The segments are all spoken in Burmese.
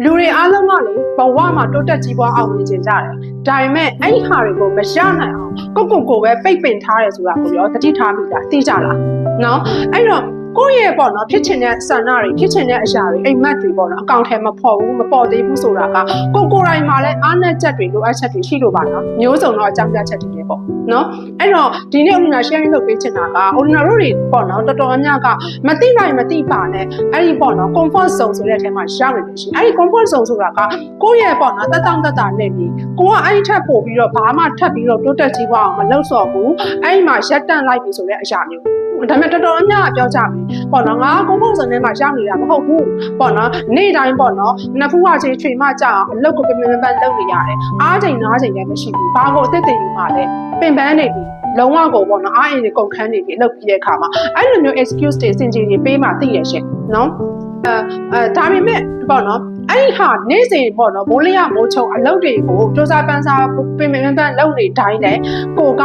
လူတွေအားလုံးကလေဘဝမှာတိုးတက်ကြီးပွားအောင်မြင်ကြတယ်ဒါပေမဲ့အဲ့ဒီဟာတွေကိုမရနိုင်အောင်ကိုကိုကိုပဲပိတ်ပင်ထားတယ်ဆိုတာကိုရောသတိထားမိတာသိကြလားနော်အဲ့တော့ ကိုယ့်ရဲ့ပေါ့နော်ဖြစ်ချင်တဲ့ဆန္ဒတွေဖြစ်ချင်တဲ့အရာတွေအိမ်မက်တွေပေါ့နော်အကောင့်ထဲမပေါ်ဘူးမပေါ်သေးဘူးဆိုတာကကိုကိုယ်တိုင်မှာလည်းအားနည်းချက်တွေလိုအပ်ချက်တွေရှိလို့ပါနော်မျိုးစုံတော့အကြောင်းပြချက်တွေပဲပေါ့နော်အဲ့တော့ဒီနေ့ဦးနာ sharing လုပ်ပေးချင်တာကဦးနာတို့တွေပေါ့နော်တော်တော်များများကမသိနိုင်မသိပါနဲ့အဲ့ဒီပေါ့နော် comfort zone ဆိုတဲ့အထဲမှာရောက်နေတယ်ရှိအဲ့ဒီ comfort zone ဆိုတာကကိုယ့်ရဲ့ပေါ့နော်တက်တောင့်တက်တာနဲ့ပြီးကိုကအဲ့ဒီထက်ပို့ပြီးတော့ဘာမှထပ်ပြီးတော့တိုးတက်ကြီးပွားအောင်မလုပ်စော်ဘူးအဲ့ဒီမှာရက်တန့်လိုက်ပြီဆိုတဲ့အရာမျိုး ဒါပေမဲ့တော်တော်များများပြောကြမယ်ပေါ့နော်ငါကုန်းပုံစံထဲမှာရောက်နေတာမဟုတ်ဘူးပေါ့နော်နေ့တိုင်းပေါ့နော်နှစ်ဖူးဝချင်းချွေမကြအောင်အလုပ်ကိုပြပြပန်းလုပ်နေရတယ်အားချိန်နားချိန်လည်းမရှိဘူးဘာကိုအသက်တင်နေမှလဲပင်ပန်းနေပြီလုံးဝကိုပေါ့နော်အားအင်းတွေကုန်ခန်းနေပြီလုပ်ပြီးတဲ့အခါမှာအဲ့လိုမျိုး excuse တွေစင်ကြီးတွေပေးမှသိရရှင်နော်အဲအဲဒါပေမဲ့ပေါ့နော် အဲ့ဒီဟာနေ့စဉ်ပေါ့နော်မိုးလျမိုးချုံအလုပ်တွေကိုစူးစမ်းပန်းစားပင်ပန်းပန်းလုပ်နေတိုင်းလဲကိုက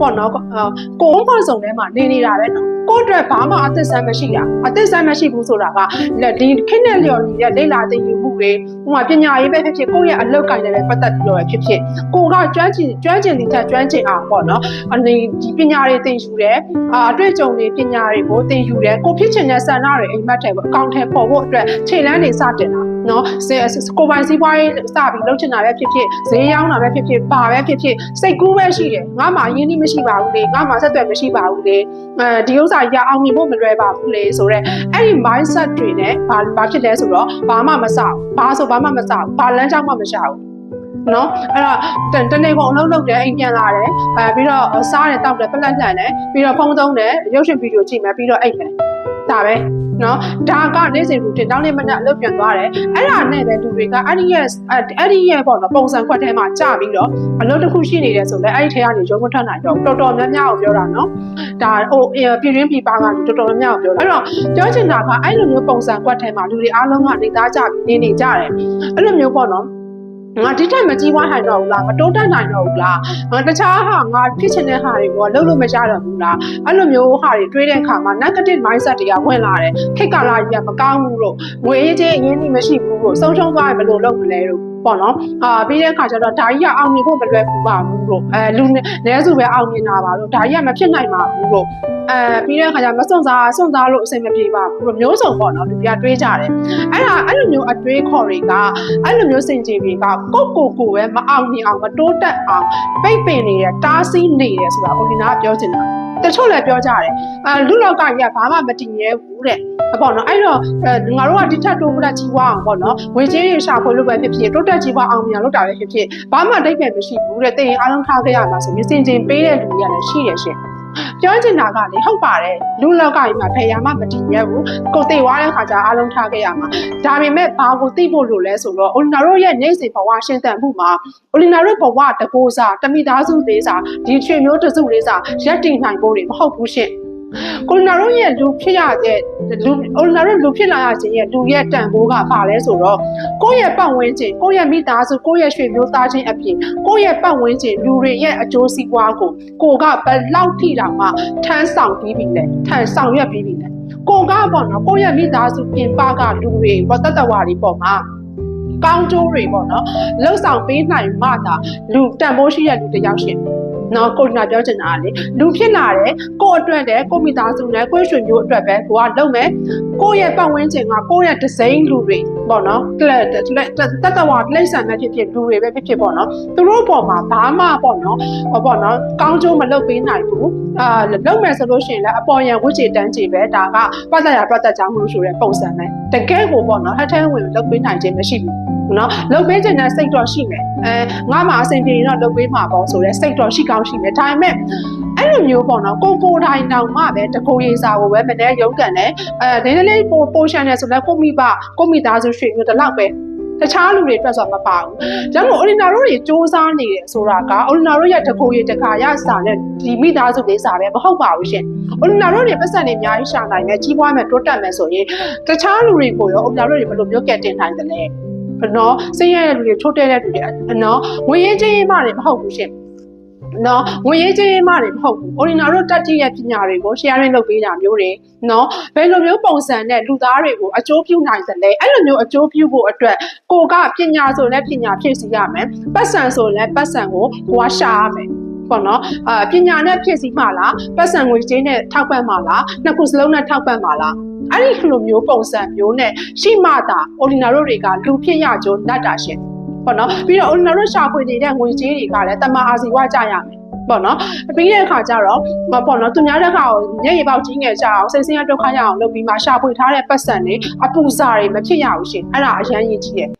ပေါ့နော်ကိုယ်မှဆောင်ထဲမှာနေနေတာပဲနော်ကိုယ့်အတွက်ဘာမှအသက်ဆန်းမရှိတာအသက်ဆန်းမရှိဘူးဆိုတာကဒီခင်းတဲ့လျော်နေတဲ့လိလာသိယူမှုတွေဟိုမှာပညာရေးပဲဖြစ်ဖြစ်ကိုယ့်ရဲ့အလုပ်ကိုင်တယ်ပဲပတ်သက်ပြီးတော့ဖြစ်ဖြစ်ကိုကကျွမ်းကျင်ကျွမ်းကျင်တဲ့ကျွမ်းကျင်အောင်ပေါ့နော်အနေဒီပညာတွေသင်ယူတယ်အာအတွေ့အကြုံတွေပညာတွေကိုသင်ယူတယ်ကိုဖြစ်ချင်တဲ့ဆန္ဒတွေအိမ်မက်ထဲပေါ့အကောင့်ထဲပေါ်ဖို့အတွက်ခြေလမ်းတွေစတင်တာ နော်ကိုပိုင်စည်းပွားရေးစပြီးလုပ်ချင်တာပဲဖြစ်ဖြစ်ဈေးရောင်းတာပဲဖြစ်ဖြစ်ပါပဲဖြစ်ဖြစ်စိတ်ကူးပဲရှိတယ်ငါမှရင်းနှီးမရှိပါဘူးလေငါမှဆက်သွယ်မရှိပါဘူးလေအဲဒီဥစ္စာရအောင်မြင်ဖို့မလွယ်ပါဘူးလေဆိုတော့အဲ့ဒီ mindset တွေနဲ့ဘာဘာဖြစ်လဲဆိုတော့ဘာမှမဆောက်ဘာဆိုဘာမှမဆောက်ဘာလမ်းကြောင်းမှမရှာဘူးနော်အဲ့တော့တနေ့ကုန်အလုပ်လုပ်တယ်အိမ်ပြန်လာတယ်အဲပြီးတော့စားတယ်တောက်တယ်ပလက်လှန်တယ်ပြီးတော့ဖုန်းသုံးတယ်ရုပ်ရှင်ဗီဒီယိုကြည့်မယ်ပြီးတော့အိတ်မယ် ဒါပဲနော်ဒါကနေ့စဉ် routine တောင်းနေမနဲ့အလုပ်ပြန်သွားတယ်အဲ့ဒါနဲ့ပဲလူတွေကအဲ့ဒီရဲ့အဲ့ဒီရဲ့ပေါ့နော်ပုံစံခွက်ထဲမှာကြာပြီးတော့အလုပ်တစ်ခုရှိနေတယ်ဆိုလဲအဲ့ဒီထဲကနေရုံးမထွက်နိုင်တော့တော်တော်များများကိုပြောတာနော်ဒါဟိုပြည်ရင်းပြည်ပကလူတော်တော်များများကိုပြောတာအဲ့တော့ပြောချင်တာကအဲ့လိုမျိုးပုံစံခွက်ထဲမှာလူတွေအားလုံးကနေသားကြပြီးနေနေကြတယ်အဲ့လိုမျိုးပေါ့နော် ငါဒီတိုင်းမကြီးပွားနိုင်တော့ဘူးလားမတိုးတက်နိုင်တော့ဘူးလားငါတခြားဟာငါဖြစ်ချင်တဲ့ဟာတွေကိုလုံးလို့မရတော့ဘူးလားအဲ့လိုမျိုးဟာတွေတွေးတဲ့အခါမှာ negative mindset တွေကဝင်လာတယ်ခေတ်ကာလကြီးကမကောင်းဘူးလို့ငွေရေးချင်းအရင်းနှီးမရှိဘူးလို့ဆုံးရှုံးသွားရင်ဘယ်လိုလုပ်မလဲလို့ ပေါ့နော်အာပြီးတဲ့အခါကျတော့ဒါကြီးကအောင်မြင်ဖို့မလွယ်ဘူးပါဘူးလို့အဲလူနည်းစုပဲအောင်မြင်တာပါလို့ဒါကြီးကမဖြစ်နိုင်ပါဘူးလို့အဲပြီးတဲ့အခါကျမစွန့်စားစွန့်စားလို့အဆင်မပြေပါဘူးလို့မျိုးစုံပေါ့နော်လူပြတွေးကြတယ်အဲ့ဒါအဲ့လိုမျိုးအတွေးခေါ်တွေကအဲ့လိုမျိုးစင်ကြေတွေကကိုယ့်ကိုယ်ကိုပဲမအောင်မြင်အောင်မတိုးတက်အောင်ပိတ်ပင်နေတဲ့တားဆီးနေတယ်ဆိုတာအိုလီနာကပြောချင်တာ တချို့လည်းပြောကြတယ်အဲလူလောက်ကကြီးကဘာမှမတည်ရဲဘူးတဲ့အပေါ့နော်အဲ့တော့ငါတို့ကဒီထက်တိုးမလားကြီးွားအောင်ပေါ့နော်ဝေချင်းရရှာဖွေလို့ပဲဖြစ်ဖြစ်တိုးတက်ကြီးွားအောင်မြန်လို့တာပဲဖြစ်ဖြစ်ဘာမှတိတ်ပဲမရှိဘူးတဲ့တင်အားလုံးထားခဲ့ရမှာဆိုရင်စင်စင်ပေးတဲ့လူတွေကလည်းရှိတယ်ရှင် ပြောချင်တာကလေဟုတ်ပါတယ်လူလောက်ကကြီးမှာဖယ်ရမှမတည်ရဘူးကိုသိွားတဲ့ခါကျအားလုံးထားခဲ့ရမှာဒါပေမဲ့ဘာကိုသိဖို့လိုလဲဆိုတော့အိုလီနာတို့ရဲ့နေစဉ်ဘဝရှင်းသန်မှုမှာအိုလီနာတို့ဘဝတကိုးစားတမိသားစုသေးစားဒီချွေမျိုးတစုလေးစားရက်တည်နိုင်ဖို့တွေမဟုတ်ဘူးရှင် ကိုနာတို့ရဲ့လူဖြစ်ရတဲ့လူကိုနာတို့လူဖြစ်လာရခြင်းရဲ့လူရဲ့တန်ဖိုးကဘာလဲဆိုတော့ကိုယ့်ရဲ့ပတ်ဝန်းကျင်ကိုယ့်ရဲ့မိသားစုကိုယ့်ရဲ့ရွှေမျိုးသားချင်းအပြင်ကိုယ့်ရဲ့ပတ်ဝန်းကျင်လူတွေရဲ့အကျိုးစီးပွားကိုကိုကဘယ်လောက်ထိတောင်မှထမ်းဆောင်ပြီးပြီလဲထမ်းဆောင်ရွက်ပြီးပြီလဲကိုကပေါ့နော်ကိုယ့်ရဲ့မိသားစုပြင်ပကလူတွေပေါ့တတဝါတွေပေါ့မှာကောင်းကျိုးတွေပေါ့နော်လှုပ်ဆောင်ပေးနိုင်မှသာလူတန်ဖိုးရှိတဲ့လူတစ်ယောက်ရှင် နော်ကိုနာပြောချင်တာကလေလူဖြစ်လာတယ်ကို့အတွက်တဲ့ကိုမိသားစုနဲ့ကိုရွှေမျိုးအတွက်ပဲကိုကလုပ်မယ်ကိုရဲ့ပတ်ဝန်းကျင်ကကိုရဲ့ဒီဇိုင်းလူတွေပေါ့နော်တတဝါပြိဿံနဲ့ဖြစ်ဖြစ်လူတွေပဲဖြစ်ဖြစ်ပေါ့နော်သူတို့ပေါ်မှာဘာမှပေါ့နော်ဟောပေါ့နော်ကောင်းကျိုးမလုပ်ပေးနိုင်ဘူးအာလုပ်မယ်ဆိုလို့ရှိရင်လည်းအပေါ်ရန်ဝိချေတန်းချေပဲဒါကပတ်သက်ရပတ်သက်ကြောင်းလို့ဆိုတဲ့ပုံစံပဲတကယ်ကိုပေါ့နော်အထဲဝင်လုပ်ပေးနိုင်ခြင်းမရှိဘူး နော်လုတ်ပေးခြင်းနဲ့စိတ်တော့ရှိမယ်အဲငါမှအဆင်ပြေရင်တော့လုတ်ပေးမှာပေါ့ဆိုတော့စိတ်တော့ရှိကောင်းရှိမယ်ဒါပေမဲ့အဲ့လိုမျိုးပေါ့နော်ကိုကိုတိုင်းတောင်မှပဲတကိုရေးစာကိုပဲမနေ့ရုံးကန်တယ်အဲဒီလေးပိုပိုရှန်တယ်ဆိုတော့ကိုမိဘကိုမိသားစုရွှေမျိုးတလောက်ပဲတခြားလူတွေအတွက်ဆိုမပါဘူး။ဒါကြောင့်အိုလီနာတို့တွေစ조사နေတယ်ဆိုတာကအိုလီနာတို့ရဲ့တကိုရတခါရစာနဲ့ဒီမိသားစုလေးစာပဲမဟုတ်ပါဘူးရှင်။အိုလီနာတို့တွေပတ်စံတွေအများကြီးရှာနိုင်မယ်ကြီးပွားမယ်တိုးတက်မယ်ဆိုရင်တခြားလူတွေကိုရောအိုလီနာတို့တွေဘယ်လိုမျိုးကက်တင်နိုင်တယ်လဲ။ နော်စိတ်ရတဲ့လူတွေချိုးတဲ့တဲ့လူတွေနော်ငွေရေးချင်းမှတွေမဟုတ်ဘူးရှင်နော်ငွေရေးကြေးရေးမှတွေမဟုတ်ဘူး။ ordinary တို့တက်ကြည့်ရဲ့ပညာတွေကို sharing လုပ်ပေးတာမျိုးတွေနော်ဘယ်လိုမျိုးပုံစံနဲ့လူသားတွေကိုအကျိုးပြုနိုင်သလဲအဲ့လိုမျိုးအကျိုးပြုဖို့အတွက်ကိုကပညာဆိုလည်းပညာဖြည့်ဆည်းရမယ်။ပတ်စံဆိုလည်းပတ်စံကိုကိုကရှာရမယ်။ပေါ့နော်အာပညာနဲ့ဖြည့်ဆည်းမှလားပတ်စံငွေကြေးနဲ့ထောက်ပံ့မှလားနှစ်ခုစလုံးနဲ့ထောက်ပံ့မှလား အဲ့ဒီလိုမျိုးပုံစံမျိုးနဲ့ရှိမှသာ ordinary တွေကလူဖြစ်ရကြုံတတ်တာရှင်ပေါ့နော်ပြီးတော့ ordinary ရှာဖွေနေတဲ့ငွေကြေးတွေကလည်းတမအာစီဝကြရမယ်ပေါ့နော်ပြီးတဲ့အခါကျတော့မပေါ့နော်သူများတဲ့ခါကိုညရေပေါက်ကြီးငယ်ကြအောင်စိတ်ဆင်းရဲဒုက္ခရအောင်လုပ်ပြီးမှရှာဖွေထားတဲ့ပတ်စံတွေအပူစာတွေမဖြစ်ရဘူးရှင်အဲ့ဒါအရန်ရည်ကြီးရဲ့